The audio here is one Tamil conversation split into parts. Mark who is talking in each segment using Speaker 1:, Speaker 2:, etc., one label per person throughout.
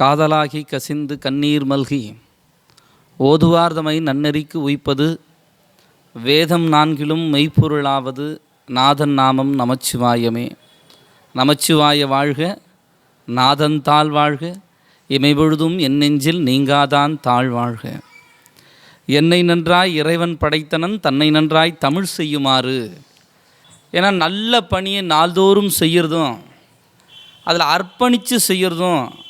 Speaker 1: காதலாகி கசிந்து கண்ணீர் மல்கி ஓதுவார்தமை நன்னெறிக்கு உய்ப்பது வேதம் நான்கிலும் மெய்ப்பொருளாவது நாதன் நாமம் நமச்சிவாயமே. நமச்சிவாய வாழ்க நாதன் தாழ் வாழ்க இமைபொழுதும் என் நெஞ்சில் நீங்காதான் தாழ் வாழ்க. என்னை நன்றாய் இறைவன் படைத்தனன் தன்னை நன்றாய் தமிழ் செய்யுமாறு. ஏன்னா நல்ல பணியை நாள்தோறும் செய்கிறதும் அதில் அர்ப்பணித்து செய்கிறதும்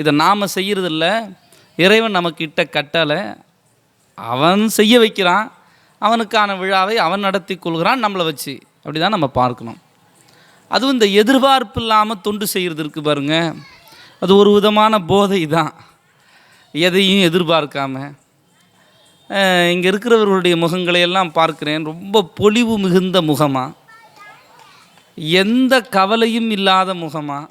Speaker 1: இதை நாம் செய்கிறதில்ல இறைவன் நமக்கிட்ட கட்டளை அவன் செய்ய வைக்கிறான் அவனுக்கான விழாவை அவன் நடத்தி கொள்கிறான் நம்மளை வச்சு. அப்படி தான் நம்ம பார்க்கணும். அதுவும் இந்த எதிர்பார்ப்பு இல்லாமல் தொண்டு செய்கிறது இருக்குது பாருங்க. அது ஒரு விதமான போதை தான் எதையும் எதிர்பார்க்காம. இங்கே இருக்கிறவர்களுடைய முகங்களை எல்லாம் ரொம்ப பொலிவு மிகுந்த முகமாக எந்த கவலையும் இல்லாத முகமாக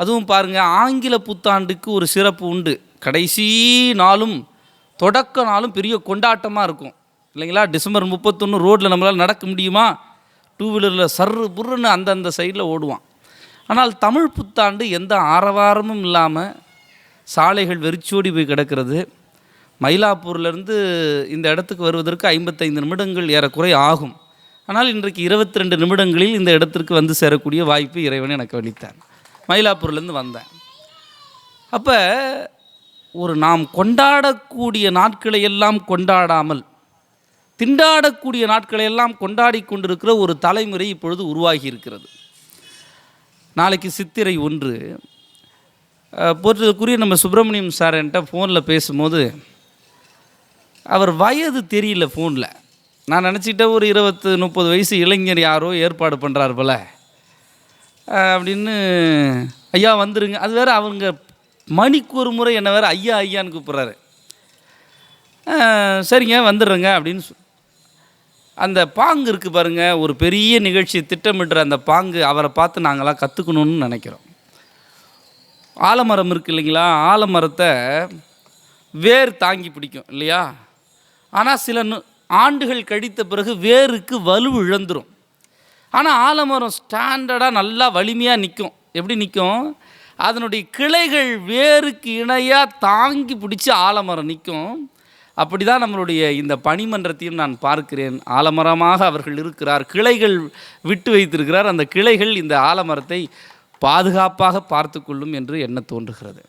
Speaker 1: அதுவும் பாருங்கள் ஆங்கில புத்தாண்டுக்கு ஒரு சிறப்பு உண்டு. கடைசி நாளும் தொடக்க நாளும் பெரிய கொண்டாட்டமாக இருக்கும். இல்லைங்களா? டிசம்பர் முப்பத்தொன்று ரோட்டில் நம்மளால் நடக்க முடியுமா? டூ வீலரில் சர்ரு புர்ருன்னு அந்தந்த சைடில் ஓடுவான். ஆனால் தமிழ் புத்தாண்டு எந்த ஆரவாரமும் இல்லாமல் சாலைகள் வெறிச்சோடி போய் கிடக்கிறது. மயிலாப்பூர்லேருந்து இந்த இடத்துக்கு வருவதற்கு ஐம்பத்தைந்து நிமிடங்கள் ஏறக்குறை ஆகும். ஆனால் இன்றைக்கு இருபத்தி ரெண்டு நிமிடங்களில் இந்த இடத்திற்கு வந்து சேரக்கூடிய வாய்ப்பு இறைவன் எனக்கு அளித்தான் மயிலாப்பூர்லேருந்து வந்தேன். அப்போ ஒரு நாம் கொண்டாடக்கூடிய நாட்களை எல்லாம் கொண்டாடாமல் திண்டாடக்கூடிய நாட்களை எல்லாம் கொண்டாடி கொண்டிருக்கிற ஒரு தலைமுறை இப்பொழுது உருவாகி இருக்கிறது நாளைக்கு சித்திரை ஒன்று போற்றதுக்குரிய நம்ம சுப்பிரமணியம் சார் என்கிட்ட ஃபோனில் பேசும்போது அவர் வயது தெரியல ஃபோனில் நான் நினச்சிக்கிட்டேன் ஒரு இருபத்து முப்பது வயசு இளைஞர் யாரோ ஏற்பாடு பண்ணுறாரு போல. அப்படின்னு ஐயா வந்துருங்க. அது வேறு அவங்க மணிக்கு ஒரு முறை என்ன வேறு ஐயா ஐயான்னு கூப்பிட்றாரு. சரிங்க வந்துடுறேங்க அப்படின்னு சொ- அந்த பாங்கு இருக்குது பாருங்க. ஒரு பெரிய நிகழ்ச்சி திட்டமிடுற அந்த பாங்கு அவரை பார்த்து நாங்களாம் கற்றுக்கணும்னு நினைக்கிறோம். ஆலமரம் இருக்கு இல்லைங்களா? ஆலமரத்தை வேர் தாங்கி பிடிக்கும் இல்லையா? ஆனால் சில ஆண்டுகள் கழித்த பிறகு வேருக்கு வலு இழந்துரும் ஆனால் ஆலமரம் ஸ்டாண்டர்டாக நல்லா வலிமையாக நிற்கும் எப்படி நிற்கும் அதனுடைய கிளைகள் வேருக்கு இணையாக தாங்கி பிடிச்சி ஆலமரம் நிற்கும் அப்படி தான் நம்மளுடைய இந்த பனிமன்றத்தையும் நான் பார்க்கிறேன். ஆலமரமாக அவர்கள் இருக்கிறார். கிளைகள் விட்டு வைத்திருக்கிறார். அந்த கிளைகள் இந்த ஆலமரத்தை பாதுகாப்பாக பார்த்து கொள்ளும் என்று எண்ண தோன்றுகிறது.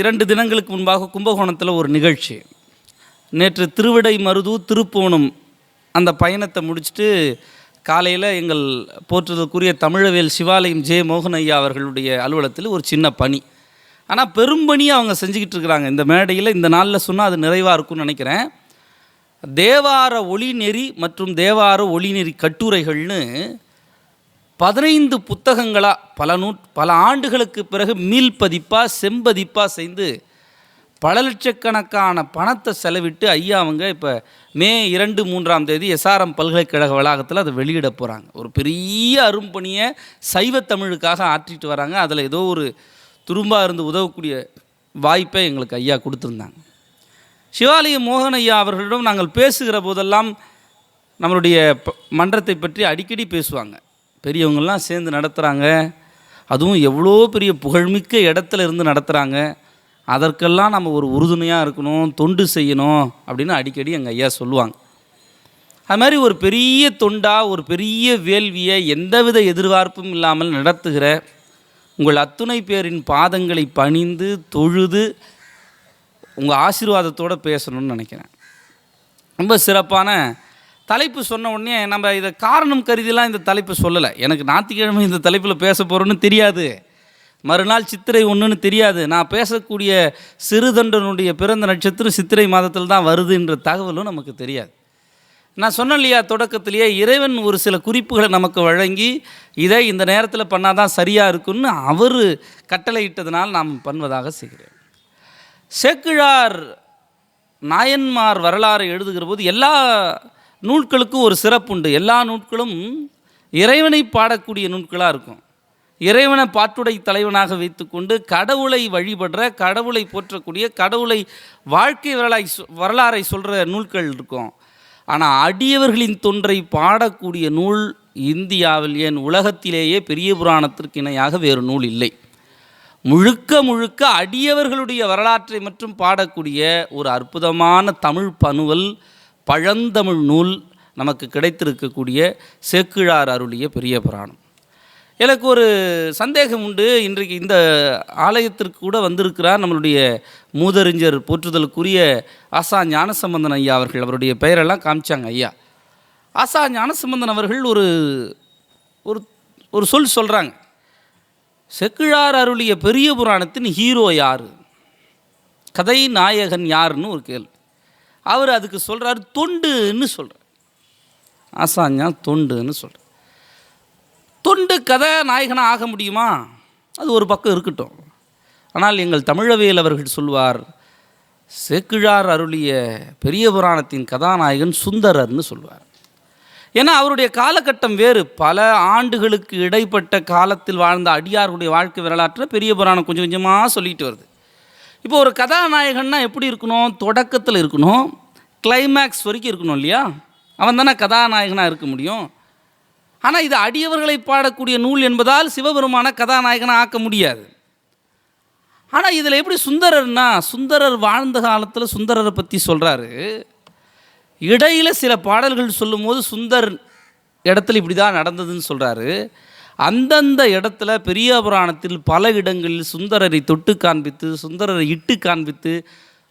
Speaker 1: இரண்டு தினங்களுக்கு முன்பாக கும்பகோணத்தில் ஒரு நிகழ்ச்சி. நேற்று திருவிடை மருது திருப்போணம் அந்த பயணத்தை முடிச்சுட்டு காலையில் எங்கள் போற்றுதற்குரிய தமிழவேல் சிவாலயம் ஜே மோகன் ஐயா அவர்களுடைய அலுவலகத்தில் ஒரு சின்ன பணி. ஆனால் பெரும்பணியை அவங்க செஞ்சுக்கிட்டு இருக்கிறாங்க. இந்த மேடையில் இந்த நாளில் சொன்னால் அது நிறைவாக இருக்கும்னு நினைக்கிறேன். தேவார ஒளிநெறி மற்றும் தேவார ஒளிநெறி கட்டுரைகள்னு பதினைந்து புத்தகங்களாக பல நூ பல ஆண்டுகளுக்கு பிறகு மீள் பதிப்பாக செம்பதிப்பாக செய்து பல லட்சக்கணக்கான பணத்தை செலவிட்டு ஐயா அவங்க இப்போ மே இரண்டு மூன்றாம் தேதி எஸ்ஆர்எம் பல்கலைக்கழக வளாகத்தில் அதை வெளியிட போகிறாங்க ஒரு பெரிய அரும்பணியை சைவ தமிழுக்காக ஆற்றிட்டு வராங்க. அதில் ஏதோ ஒரு துரும்பாக இருந்து உதவக்கூடிய வாய்ப்பை எங்களுக்கு ஐயா கொடுத்துருந்தாங்க. சிவாலய மோகன் ஐயா அவர்களிடம் நாங்கள் பேசுகிற போதெல்லாம் நம்மளுடைய மன்றத்தை பற்றி அடிக்கடி பேசுவாங்க. பெரியவங்கள்லாம் சேர்ந்து நடத்துகிறாங்க அதுவும் எவ்வளோ பெரிய புகழ்மிக்க இடத்துல இருந்து நடத்துகிறாங்க அதற்கெல்லாம் நம்ம ஒரு உறுதுணையாக இருக்கணும் தொண்டு செய்யணும் அப்படின்னு அடிக்கடி எங்கள் ஐயா சொல்லுவாங்க. அது மாதிரி ஒரு பெரிய தொண்டாக ஒரு பெரிய வேள்வியை எந்தவித எதிர்பார்ப்பும் இல்லாமல் நடத்துகிற உங்கள் அத்துணை பேரின் பாதங்களை பணிந்து தொழுது உங்கள் ஆசீர்வாதத்தோடு பேசணும்னு நினைக்கிறேன். ரொம்ப சிறப்பான தலைப்பு சொன்ன உடனே நம்ம இதை காரணம் கருதிலாம் இந்த தலைப்பு சொல்லலை. எனக்கு ஞாயிற்றுக்கிழமை இந்த தலைப்பில் பேச போகிறோன்னு தெரியாது. மறுநாள் சித்திரை ஒன்றுன்னு தெரியாது. நான் பேசக்கூடிய சிறுதண்டனுடைய பிறந்த நட்சத்திரம் சித்திரை மாதத்தில் தான் வருதுன்ற தகவலும் நமக்கு தெரியாது. நான் சொன்னேன் இல்லையா தொடக்கத்திலேயே இறைவன் ஒரு சில குறிப்புகளை நமக்கு வழங்கி இதை இந்த நேரத்தில் பண்ணால் தான் சரியாக இருக்குன்னு அவர் கட்டளையிட்டதனால் நாம் பண்ணுவதாக செய்கிறேன். சேக்கிழார் நாயன்மார் வரலாறு எழுதுகிற போது எல்லா நூல்களுக்கும் ஒரு சிறப்புண்டு. எல்லா நூல்களும் இறைவனை பாடக்கூடிய நூல்களாக இருக்கும். இறைவனை பாட்டுடை தலைவனாக வைத்துக்கொண்டு கடவுளை வழிபடுற கடவுளை போற்றக்கூடிய கடவுளை வாழ்க்கை வரலாய் சொ- வரலாறை சொல்கிற நூல்கள் இருக்கும். ஆனால் அடியவர்களின் தொன்றை பாடக்கூடிய நூல் இந்தியாவில் ஏன் உலகத்திலேயே பெரிய புராணத்திற்கு இணையாக வேறு நூல் இல்லை. முழுக்க முழுக்க அடியவர்களுடைய வரலாற்றை மற்றும் பாடக்கூடிய ஒரு அற்புதமான தமிழ் பனுவல் பழந்தமிழ் நூல் நமக்கு கிடைத்திருக்கக்கூடிய சேக்கிழார் அருளிய பெரிய புராணம். எனக்கு ஒரு சந்தேகம் உண்டு. இன்றைக்கு இந்த ஆலயத்திற்கு கூட வந்திருக்கிறார் நம்மளுடைய மூதறிஞர் போற்றுதலுக்குரிய ஆசா ஞானசம்பந்தன் ஐயா அவர்கள். அவருடைய பெயரெல்லாம் காமிச்சாங்க ஐயா. ஆசா ஞானசம்பந்தன் அவர்கள் ஒரு ஒரு ஒரு சொல் சொல்கிறாங்க செக்கிழார் அருளிய பெரிய புராணத்தின் ஹீரோ யார்? கதை நாயகன் யாருன்னு ஒரு கேள்வி. அவர் அதுக்கு சொல்கிறார் தொண்டுன்னு சொல்கிறார் ஆசாஞ்சா தொண்டுன்னு சொல்கிறார் தொண்டு கதை நாயகனாக ஆக முடியுமா? அது ஒரு பக்கம் இருக்கட்டும். ஆனால் எங்கள் தமிழவேல் அவர்கள் சொல்வார் சேக்கிழார் அருளிய பெரிய புராணத்தின் கதாநாயகன் சுந்தரர்னு சொல்வார். ஏன்னா அவருடைய காலகட்டம் வேறு. பல ஆண்டுகளுக்கு இடைப்பட்ட காலத்தில் வாழ்ந்த அடியார்களுடைய வாழ்க்கை வரலாற்றை பெரிய புராணம் கொஞ்சம் கொஞ்சமாக சொல்லிட்டு வருது. இப்போ ஒரு கதாநாயகன்னா எப்படி இருக்கணும்? தொடக்கத்தில் இருக்கணும். கிளைமேக்ஸ் வரைக்கும் இருக்கணும் இல்லையா? அவன் தானே கதாநாயகனாக இருக்க முடியும். ஆனால் இது அடியவர்களை பாடக்கூடிய நூல் என்பதால் சிவபெருமான கதாநாயகனாக ஆக்க முடியாது. ஆனால் இதில் எப்படி சுந்தரர்னா சுந்தரர் வாழ்ந்த காலத்தில் சுந்தரரை பற்றி சொல்கிறாரு இடையில் சில பாடல்கள் சொல்லும்போது சுந்தர் இடத்துல இப்படி தான் நடந்ததுன்னு சொல்கிறாரு அந்தந்த இடத்துல பெரிய புராணத்தில் பல இடங்களில் சுந்தரரை தொட்டு காண்பித்து சுந்தரரை இட்டு காண்பித்து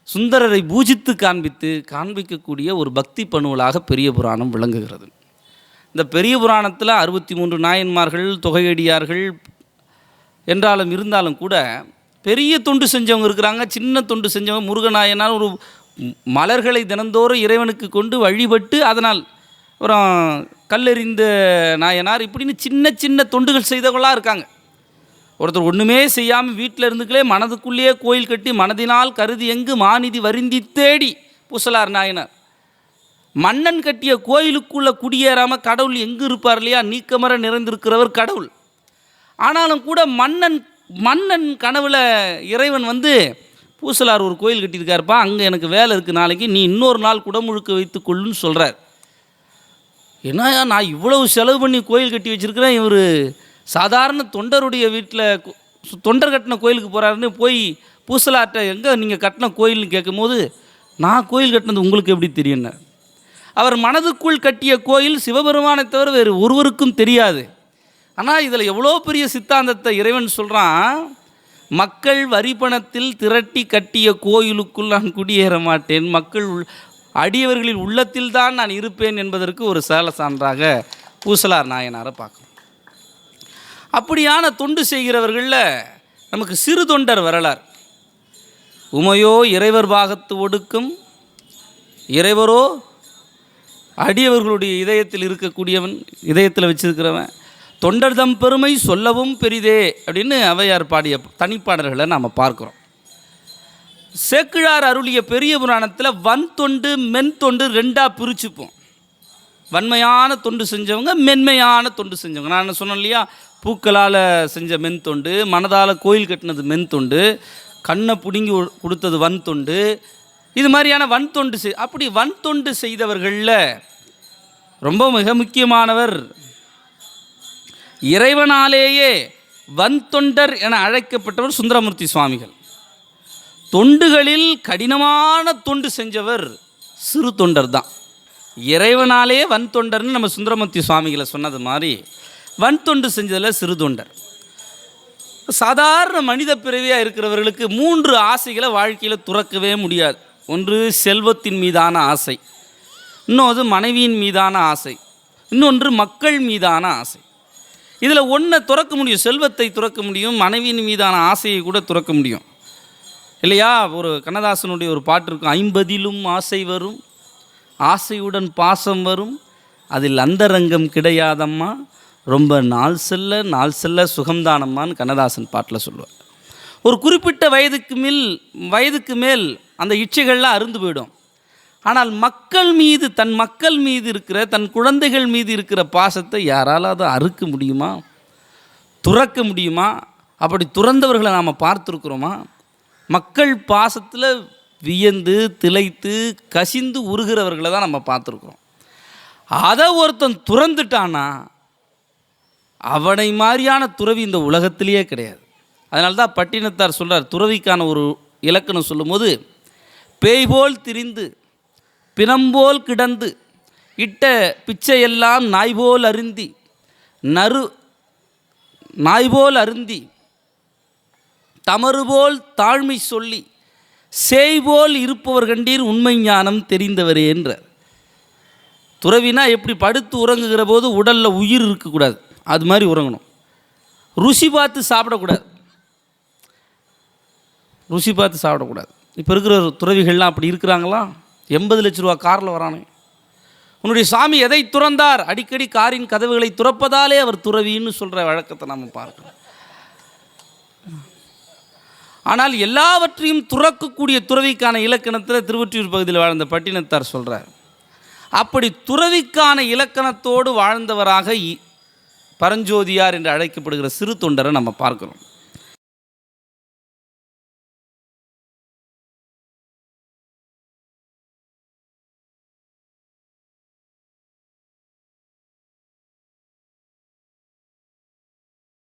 Speaker 1: சுந்தரரை பூஜித்து காண்பித்து காண்பிக்கக்கூடிய ஒரு பக்தி பணுவலாக பெரிய புராணம் விளங்குகிறது. இந்த பெரிய புராணத்தில் அறுபத்தி மூன்று நாயன்மார்கள் தொகையடியார்கள் என்றாலும் இருந்தாலும் கூட பெரிய தொண்டு செஞ்சவங்க இருக்கிறாங்க சின்ன தொண்டு செஞ்சவங்க முருகநாயனார் ஒரு மலர்களை தினந்தோறும் இறைவனுக்கு கொண்டு வழிபட்டு அதனால் அப்புறம் கல்லெறிந்த நாயனார் இப்படின்னு சின்ன சின்ன தொண்டுகள் செய்தவர்களாக இருக்காங்க. ஒருத்தர் ஒன்றுமே செய்யாமல் வீட்டில் இருந்துக்களே மனதுக்குள்ளேயே கோயில் கட்டி மனதினால் கருதி எங்கு மாநிதி வருந்தி தேடி பூசலார் நாயனார். மன்னன் கட்டிய கோயிலுக்குள்ளே குடியேறாமல் கடவுள் எங்கே இருப்பார் இல்லையா? நீக்கமர நிறைந்திருக்கிறவர் கடவுள். ஆனாலும் கூட மன்னன் மன்னன் கனவுல இறைவன் வந்து பூசலார் ஒரு கோயில் கட்டியிருக்காருப்பா அங்கே எனக்கு வேலை இருக்குது நாளைக்கு நீ இன்னொரு நாள் குடமுழுக்க வைத்து கொள்ளுன்னு சொல்கிறார் என்னையா நான் இவ்வளவு செலவு பண்ணி கோயில் கட்டி வச்சுருக்கிறேன் இவர் சாதாரண தொண்டருடைய வீட்டில் தொண்டர் கட்டின கோயிலுக்கு போகிறாருன்னு போய் பூசலார்ட்ட எங்கே நீங்கள் கட்டின கோயில்னு கேட்கும்போது நான் கோயில் கட்டினது உங்களுக்கு எப்படி தெரியும்னா அவர் மனதுக்குள் கட்டிய கோயில் சிவபெருமானை தவிர வேறு ஒருவருக்கும் தெரியாது. ஆனால் இதில் எவ்வளோ பெரிய சித்தாந்தத்தை இறைவன் சொல்கிறான் மக்கள் வரிப்பணத்தில் திரட்டி கட்டிய கோயிலுக்குள் நான் குடியேற மாட்டேன். மக்கள் உள்- அடியவர்களின் உள்ளத்தில் தான் நான் இருப்பேன் என்பதற்கு ஒரு சேல சான்றாக பூசலார் நாயனாரை பார்க்கணும். அப்படியான தொண்டு செய்கிறவர்களில் நமக்கு சிறு தொண்டர் வரலார் உமையோ இறைவர் பாகத்து ஒடுக்கும் இறைவரோ அடியவர்களுடைய இதயத்தில் இருக்கக்கூடியவன் இதயத்தில் வச்சிருக்கிறவன் தொண்டர் தம் பெருமை சொல்லவும் பெரிதே அப்படின்னு அவையார் பாடிய தனிப்பாடல்களை நாம் பார்க்குறோம். சேக்கிழார் அருளிய பெரிய புராணத்தில் வன் தொண்டு மென் தொண்டு ரெண்டாக பிரிச்சுப்போம். வன்மையான தொண்டு செஞ்சவங்க மென்மையான தொண்டு செஞ்சவங்க. நான் சொன்னேன் இல்லையா? பூக்களால் செஞ்ச மென் தொண்டு மனதால் கோயில் கட்டினது மென் தொண்டு கண்ணை பிடுங்கி கொடுத்தது வன் தொண்டு இது மாதிரியான வன் தொண்டு செய் அப்படி வன் தொண்டு செய்தவர்களில் ரொம்ப மிக முக்கியமானவர் இறைவனாலேயே வன் தொண்டர் என அழைக்கப்பட்டவர் சுந்தரமூர்த்தி சுவாமிகள். தொண்டுகளில் கடினமான தொண்டு செஞ்சவர் சிறு தொண்டர் தான். இறைவனாலே வன் தொண்டர்னு நம்ம சுந்தரமூர்த்தி சுவாமிகளை சொன்னது மாதிரி வன் தொண்டு செஞ்சதில் சிறு தொண்டர். சாதாரண மனித பிறவியாக இருக்கிறவர்களுக்கு மூன்று ஆசைகளை வாழ்க்கையில் துறக்கவே முடியாது. ஒன்று செல்வத்தின் மீதான ஆசை இன்னொரு மனைவியின் மீதான ஆசை இன்னொன்று மக்கள் மீதான ஆசை. இதில் ஒன்றை துறக்க முடியும் செல்வத்தை துறக்க முடியும் மனைவியின் மீதான ஆசையை கூட துறக்க முடியும். இல்லையா? ஒரு கண்ணதாசனுடைய ஒரு பாட்டு இருக்கும் ஐம்பதிலும் ஆசை வரும் ஆசையுடன் பாசம் வரும் அதில் அந்தரங்கம் கிடையாதம்மா ரொம்ப நாள் செல்ல நாள் செல்ல சுகம்தானம்மான்னு கண்ணதாசன் பாட்டில் சொல்லுவார். ஒரு குறிப்பிட்ட வயதுக்கு மேல் வயதுக்கு மேல் அந்த இச்சைகள்லாம் அருந்து போயிடும். ஆனால் மக்கள் மீது தன் மக்கள் மீது இருக்கிற தன் குழந்தைகள் மீது இருக்கிற பாசத்தை யாரால் அதை அறுக்க முடியுமா? துறக்க முடியுமா? அப்படி துறந்தவர்களை நாம் பார்த்துருக்குறோமா? மக்கள் பாசத்தில் வியந்து திளைத்து கசிந்து உருகிறவர்களை தான் நம்ம பார்த்துருக்குறோம். அதை ஒருத்தன் துறந்துட்டானா அவனை மாதிரியான துறவி இந்த உலகத்திலேயே கிடையாது. அதனால தான் பட்டினத்தார் சொல்கிறார் துறவிக்கான ஒரு இலக்கணம் சொல்லும்போது பேய் போல் திரிந்து பிணம்போல் கிடந்து இட்ட பிச்சையெல்லாம் நாய்போல் அருந்தி நறு நாய்போல் அருந்தி தமறுபோல் தாழ்மை சொல்லி செய்போல் இருப்பவர் கண்டீர் உண்மை ஞானம் தெரிந்தவரே என்றார். துறவினா எப்படி படுத்து உறங்குகிற போது உடலில் உயிர் இருக்கக்கூடாது. அது மாதிரி உறங்கணும். ருசி பார்த்து சாப்பிடக்கூடாது. ருசி பார்த்து சாப்பிடக்கூடாது. இப்போ இருக்கிற துறவிகள்லாம் அப்படி இருக்கிறாங்களா? எண்பது லட்ச ரூபா காரில் வரானே உன்னுடைய சாமி எதை துறந்தார்? அடிக்கடி காரின் கதவுகளை துறப்பதாலே அவர் துறவின்னு சொல்கிற வழக்கத்தை நம்ம பார்க்கிறோம் ஆனால் எல்லாவற்றையும் துறக்கக்கூடிய துறவிக்கான இலக்கணத்தில் திருவொற்றியூர் பகுதியில் வாழ்ந்த பட்டினத்தார் சொல்கிறார் அப்படி துறவிக்கான இலக்கணத்தோடு வாழ்ந்தவராக இ- பரஞ்சோதியார் என்று அழைக்கப்படுகிற சிறு தொண்டரை நம்ம பார்க்கிறோம்